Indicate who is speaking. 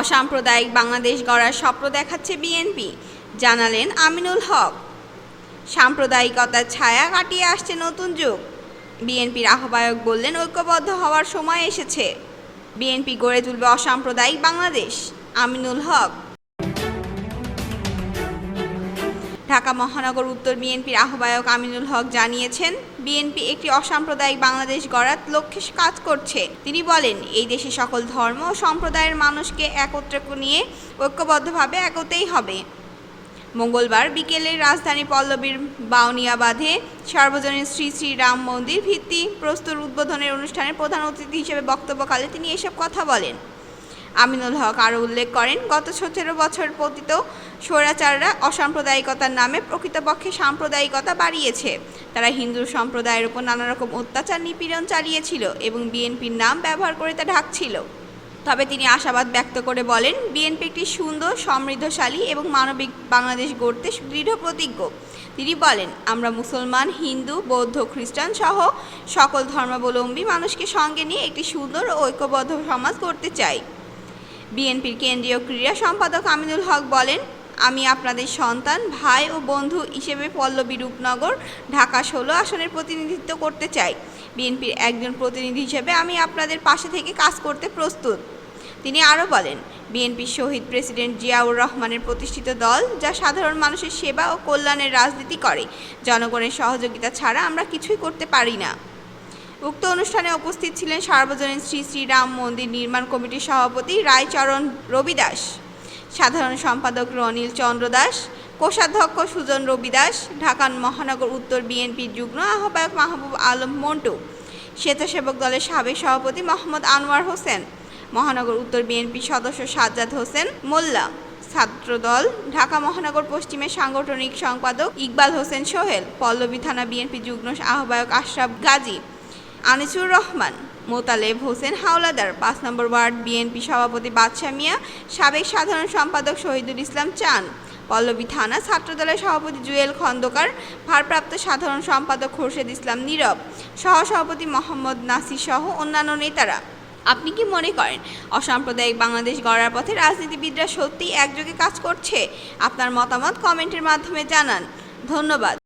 Speaker 1: অসাম্প্রদায়িক বাংলাদেশ গড়ার স্বপ্ন দেখাচ্ছে বিএনপি। জানালেন আমিনুল হক। সাম্প্রদায়িকতার ছায়া কাটিয়ে আসছে নতুন যুগ। বিএনপির আহ্বায়ক বললেন, ঐক্যবদ্ধ হওয়ার সময় এসেছে। বিএনপি গড়ে তুলবে অসাম্প্রদায়িক বাংলাদেশ। আমিনুল হক ঢাকা মহানগর উত্তর বিএনপির আহ্বায়ক আমিনুল হক জানিয়েছেন, বিএনপি একটি অসাম্প্রদায়িক বাংলাদেশ গড়ার লক্ষ্যে কাজ করছে। তিনি বলেন, এই দেশে সকল ধর্ম ও সম্প্রদায়ের মানুষকে একত্রে নিয়ে ঐক্যবদ্ধভাবে একতেই হবে। মঙ্গলবার বিকেলে রাজধানী পল্লবীর বাউনিয়াবাদে সার্বজনীন শ্রী শ্রী রাম মন্দির ভিত্তি প্রস্তুর উদ্বোধনের অনুষ্ঠানে প্রধান অতিথি হিসেবে বক্তব্যকালে তিনি এসব কথা বলেন। আমিনুল হক আরও উল্লেখ করেন, গত সতেরো বছর পতিত স্বৈরাচাররা অসাম্প্রদায়িকতার নামে প্রকৃতপক্ষে সাম্প্রদায়িকতা বাড়িয়েছে। তারা হিন্দু সম্প্রদায়ের উপর নানা রকম অত্যাচার, নিপীড়ন চালিয়েছিল এবং বিএনপির নাম ব্যবহার করে তা ঢাকছিল। তবে তিনি আশাবাদ ব্যক্ত করে বলেন, বিএনপি একটি সুন্দর, সমৃদ্ধশালী এবং মানবিক বাংলাদেশ গড়তে দৃঢ় প্রতিজ্ঞ। তিনি বলেন, আমরা মুসলমান, হিন্দু, বৌদ্ধ, খ্রিস্টান সহ সকল ধর্মাবলম্বী মানুষকে সঙ্গে নিয়ে একটি সুন্দর ও ঐক্যবদ্ধ সমাজ গড়তে চাই। বিএনপির কেন্দ্রীয় ক্রীড়া সম্পাদক আমিনুল হক বলেন, আমি আপনাদের সন্তান, ভাই ও বন্ধু হিসেবে পল্লবী রূপনগর, ঢাকা ষোলো আসনের প্রতিনিধিত্ব করতে চাই। বিএনপির একজন প্রতিনিধি হিসেবে আমি আপনাদের পাশে থেকে কাজ করতে প্রস্তুত। তিনি আরও বলেন, বিএনপির শহীদ প্রেসিডেন্ট জিয়াউর রহমানের প্রতিষ্ঠিত দল, যা সাধারণ মানুষের সেবা ও কল্যাণের রাজনীতি করে, জনগণের সহযোগিতা ছাড়া আমরা কিছুই করতে পারি না। উক্ত অনুষ্ঠানে উপস্থিত ছিলেন সার্বজনীন শ্রী শ্রী রাম মন্দির নির্মাণ কমিটির সভাপতি রায়চরণ রবি দাস সাধারণ সম্পাদক রনিল চন্দ্র দাস, কোষাধ্যক্ষ সুজন রবি দাস ঢাকা মহানগর উত্তর বিএনপির যুগ্ম আহ্বায়ক মাহবুব আলম মন্টু, স্বেচ্ছাসেবক দলের সাবেক সভাপতি মোহাম্মদ আনোয়ার হোসেন, মহানগর উত্তর বিএনপি সদস্য সাজ্জাদ হোসেন মোল্লা, ছাত্রদল ঢাকা মহানগর পশ্চিমের সাংগঠনিক সম্পাদক ইকবাল হোসেন সোহেল, পল্লবী থানা বিএনপি যুগ্ম আহ্বায়ক আশরাফ গাজী আনিসুর রহমান, মোতালেব হোসেন হাওলাদার, পাঁচ নম্বর ওয়ার্ড বিএনপি সভাপতি বাদশা মিয়া, সাবেক সাধারণ সম্পাদক শহীদুল ইসলাম চান, পল্লবী থানা ছাত্রদলের সভাপতি জুয়েল খন্দকার, ভারপ্রাপ্ত সাধারণ সম্পাদক খোরশেদ ইসলাম নীরব, সহসভাপতি মোহাম্মদ নাসির সহ অন্যান্য নেতারা। আপনি কি মনে করেন, অসাম্প্রদায়িক বাংলাদেশ গড়ার পথে রাজনীতিবিদরা সত্যিই একযোগে কাজ করছে? আপনার মতামত কমেন্টের মাধ্যমে জানান। ধন্যবাদ।